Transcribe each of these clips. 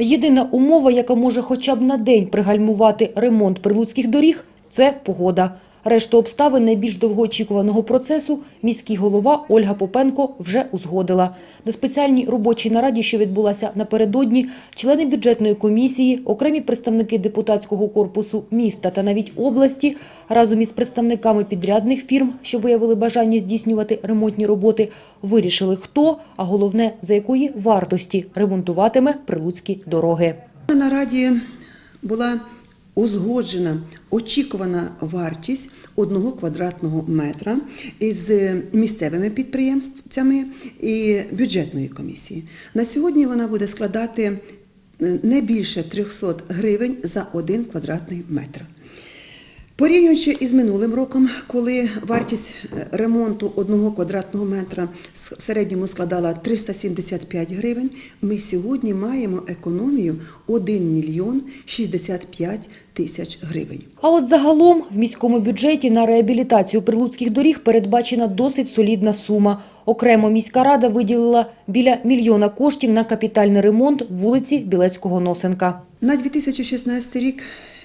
Єдина умова, яка може хоча б на день пригальмувати ремонт прилуцьких доріг – це погода. Решту обставин найбільш довгоочікуваного процесу міський голова Ольга Попенко вже узгодила. На спеціальній робочій нараді, що відбулася напередодні, члени бюджетної комісії, окремі представники депутатського корпусу міста та навіть області разом із представниками підрядних фірм, що виявили бажання здійснювати ремонтні роботи, вирішили хто, а головне, за якої вартості ремонтуватиме прилуцькі дороги. На нараді була узгоджена очікувана вартість одного квадратного метра із місцевими підприємцями і бюджетної комісії. На сьогодні вона буде складати е, не більше 300 гривень за один квадратний метр. Порівнюючи із минулим роком, коли вартість е, ремонту одного квадратного метра в середньому складала 375 гривень, ми сьогодні маємо економію 1 мільйон 65 тисяч гривень. А от загалом в міському бюджеті на реабілітацію прилуцьких доріг передбачена досить солідна сума. Окремо міська рада виділила біля мільйона коштів на капітальний ремонт вулиці Білецького-Носенка. На 2016 рік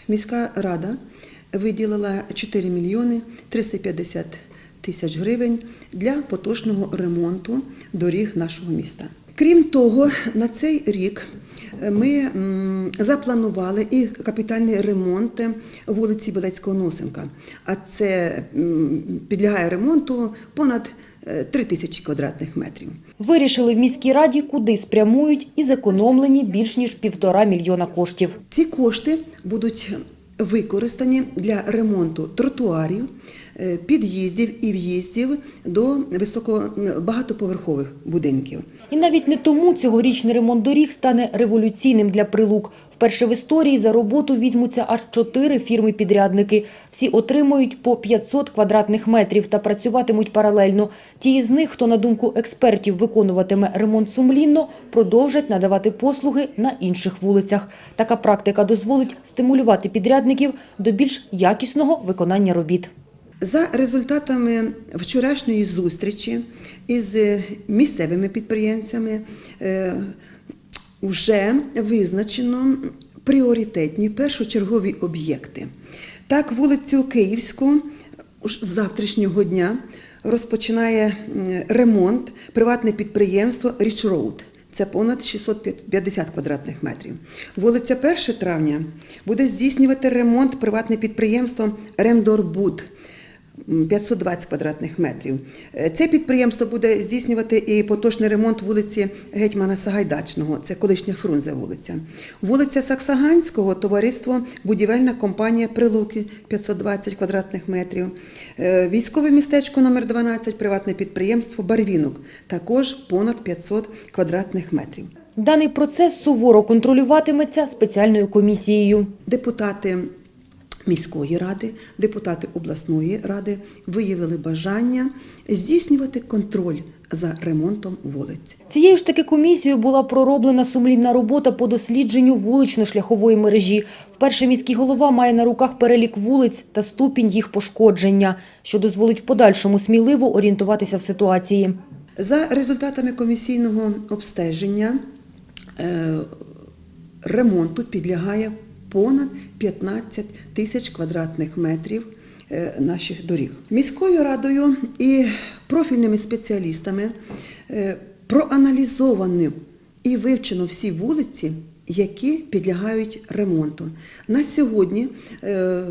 міська рада виділила 4 мільйони 350 тисяч гривень для поточного ремонту доріг нашого міста. Крім того, на цей рік ми запланували і капітальний ремонт вулиці Білецького Носенка. А це підлягає ремонту понад 3 тисячі квадратних метрів. Вирішили в міській раді, куди спрямують і зекономлені більш ніж півтора мільйона коштів. Ці кошти будуть використані для ремонту тротуарів, під'їздів і в'їздів до високобагатоповерхових будинків. І навіть не тому цьогорічний ремонт доріг стане революційним для прилук. Вперше в історії за роботу візьмуться аж чотири фірми-підрядники. Всі отримують по 500 квадратних метрів та працюватимуть паралельно. Ті із них, хто на думку експертів виконуватиме ремонт сумлінно, продовжать надавати послуги на інших вулицях. Така практика дозволить стимулювати підрядників до більш якісного виконання робіт. За результатами вчорашньої зустрічі із місцевими підприємцями е, вже визначено пріоритетні першочергові об'єкти. Так, вулицю Київську з завтрашнього дня розпочинає ремонт приватне підприємство Річ Роуд. Це понад 650 квадратних метрів. Вулиця 1 травня буде здійснювати ремонт приватне підприємство Ремдорбуд. М, 520 квадратних метрів. Е, Це підприємство буде здійснювати і поточний ремонт вулиці Гетьмана Сагайдачного, це колишня Фрунзе вулиця. Вулиця Саксаганського, товариство Будівельна компанія Прилуки 520 квадратних метрів. Е, Військове містечко номер 12 приватне підприємство Барвінок, також понад 500 квадратних метрів. Даний процес суворо контролюватиметься спеціальною комісією. Депутати міської ради, депутати обласної ради виявили бажання здійснювати контроль за ремонтом вулиць. Цією ж таки комісією була пророблена сумлінна робота по дослідженню вулично-шляхової мережі. Вперше міський голова має на руках перелік вулиць та ступінь їх пошкодження, що дозволить в подальшому сміливо орієнтуватися в ситуації. За результатами комісійного обстеження е, ремонту підлягає понад 15 тисяч квадратних метрів е, наших доріг. Міською радою і профільними спеціалістами е, проаналізовані і вивчено всі вулиці, які підлягають ремонту. На сьогодні е,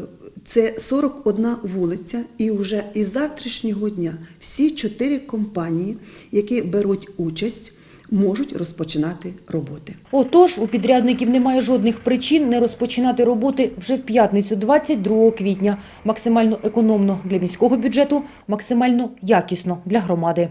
це 41 вулиця, і вже із завтрашнього дня всі чотири компанії, які беруть участь, можуть розпочинати роботи. Отож, у підрядників немає жодних причин не розпочинати роботи вже в п'ятницю, 22 квітня. Максимально економно для міського бюджету, максимально якісно для громади.